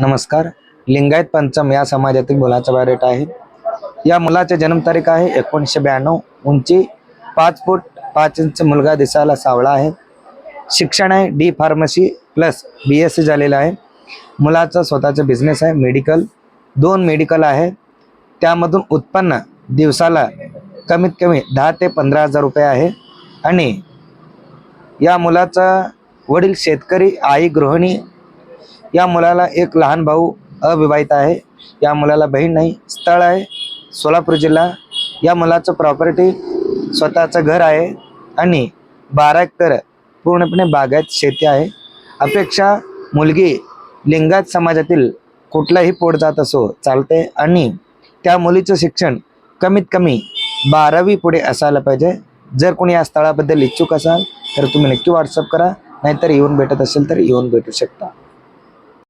नमस्कार. लिंगायत पंचम या समाजातील मुलाचा बायोडेटा आहे. या मुलाची जन्मतारीख आहे एकोणीसशे ब्याण्णव. उंची पाच फूट पाच इंच मुलगा दिसायला सावळा आहे. शिक्षण आहे D pharmacy plus B S C झालेलं आहे. मुलाचा स्वतःचा बिझनेस आहे मेडिकल दोन मेडिकल आहे. त्यामधून उत्पन्न दिवसाला कमीत कमी दहा ते पंधरा हजार रुपये आहे. आणि या मुलाचा वडील शेतकरी आई गृहिणी या मुलाला एक लहान भाऊ अविवाहित आहे. या मुलाला बहीण नाही स्थळ आहे. सोलापूर जिल्हा. या मुलाचं प्रॉपर्टी स्वतःचं घर आहे आणि बारा एकर पूर्णपणे बागायत शेती आहे. अपेक्षा मुलगी लिंगायत समाजातील कुठलाही पोट जात असो चालते आणि त्या मुलीचं शिक्षण कमीत कमी बारावी पुढे असायला पाहिजे. जर कोणी या स्थळाबद्दल इच्छुक असाल तर तुम्ही नक्की व्हॉट्सअप करा. नाहीतर येऊन भेटत असेल तर येऊन भेटू शकता.